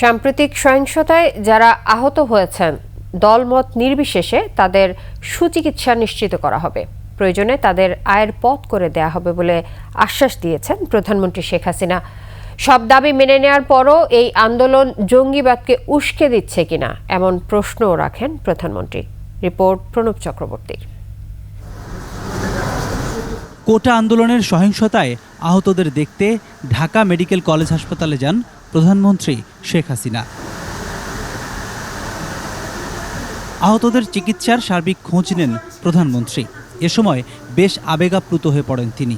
সাম্প্রতিক সহিংসতায় যারা আহত হয়েছেন, দলমত নির্বিশেষে তাদের সুচিকিৎসা নিশ্চিত করা হবে। প্রয়োজনে তাদের আয়ের পথ করে দেয়া হবে বলে আশ্বাস দিয়েছেন প্রধানমন্ত্রী শেখ হাসিনা। সব দাবি মেনে নেওয়ার পরও এই আন্দোলন জঙ্গিবাদকে উস্কে দিচ্ছে কিনা, এমন প্রশ্নও রাখেন প্রধানমন্ত্রী। রিপোর্ট প্রণব চক্রবর্তীর। কোটা আন্দোলনের সহিংসতায় আহতদের দেখতে ঢাকা মেডিকেল কলেজ হাসপাতালে যান প্রধানমন্ত্রী শেখ হাসিনা। আহতদের চিকিৎসার সার্বিক খোঁজ নেন প্রধানমন্ত্রী। এ সময় বেশ আবেগাপ্লুত হয়ে পড়েন তিনি।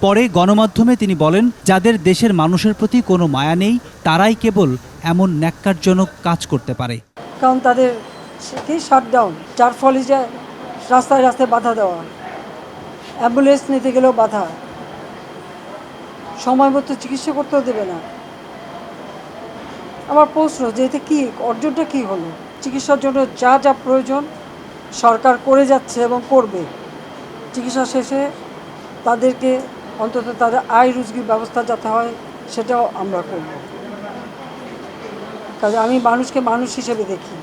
পরে গণমাধ্যমে তিনি বলেন, যাদের দেশের মানুষের প্রতি কোনো মায়া নেই, তারাই কেবল এমন ন্যাক্কারজনক কাজ করতে পারে। কারণ তাদের কি? শাটডাউন যার ফলে যে রাস্তায় রাস্তায় বাধা দেওয়া অ্যাম্বুলেন্স নিতে গেলেও বাধা। সময় মতো চিকিৎসা করতেও দেবে না। আমার প্রশ্ন যে এতে কী, অর্জনটা কী হলো? চিকিৎসার জন্য যা যা প্রয়োজন সরকার করে যাচ্ছে এবং করবে। চিকিৎসা শেষে তাদেরকে অন্তত তাদের আয় রুজগির ব্যবস্থা যাতে হয়, সেটাও আমরা করব। কাজে আমি মানুষকে মানুষ হিসেবে দেখি।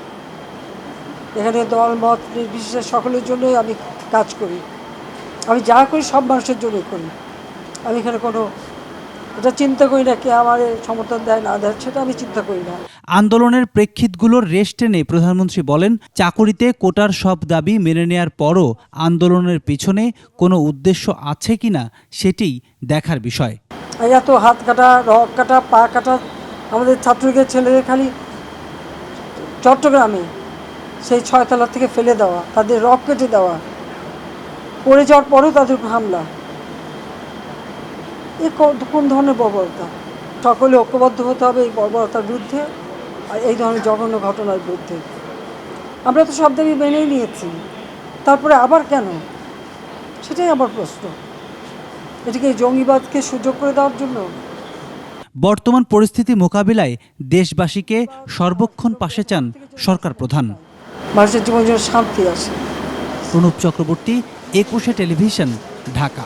এখানে দল, মত নির্বিশেষে সকলের জন্যই আমি কাজ করি। আমি যা করি সব মানুষের জন্যই করি। আমি এখানে কোনো এটা চিন্তা করি না কে আমার সমর্থন দেয় না দেয় সেটা আমি চিন্তা করি না। আন্দোলনের প্রেক্ষিতগুলোর রেশ টেনে প্রধানমন্ত্রী বলেন চাকুরিতে কোটার সব দাবি মেনে নেয়ার পরও আন্দোলনের পিছনে কোনো উদ্দেশ্য আছে কি না সেটিই দেখার বিষয়। এই এত হাত কাটা রক কাটা পা কাটা আমাদের ছাত্রলীগের ছেলেদের খালি চট্টগ্রামে সেই ছয়তলা থেকে ফেলে দেওয়া তাদের রক কেটে দেওয়া পড়ে যাওয়ার পরেও তাদের উপর হামলা। এ কোন ধরনের বর্বরতা? সকলে ঐক্যবদ্ধ হতে হবে এই বর্বরতার বিরুদ্ধে আর এই ধরনের জঘন্য ঘটনার বিরুদ্ধে। আমরা তো সব দাবি মেনেই নিয়েছি। তারপরে আবার কেন? সেটাই আমার প্রশ্ন। এটিকে জঙ্গিবাদকে সুযোগ করে দেওয়ার জন্য? বর্তমান পরিস্থিতি মোকাবিলায় দেশবাসীকে সর্বক্ষণ পাশে চান সরকার প্রধান। মানুষের জীবন যেন শান্তি আসে। প্রণব চক্রবর্তী একুশে টেলিভিশন ঢাকা।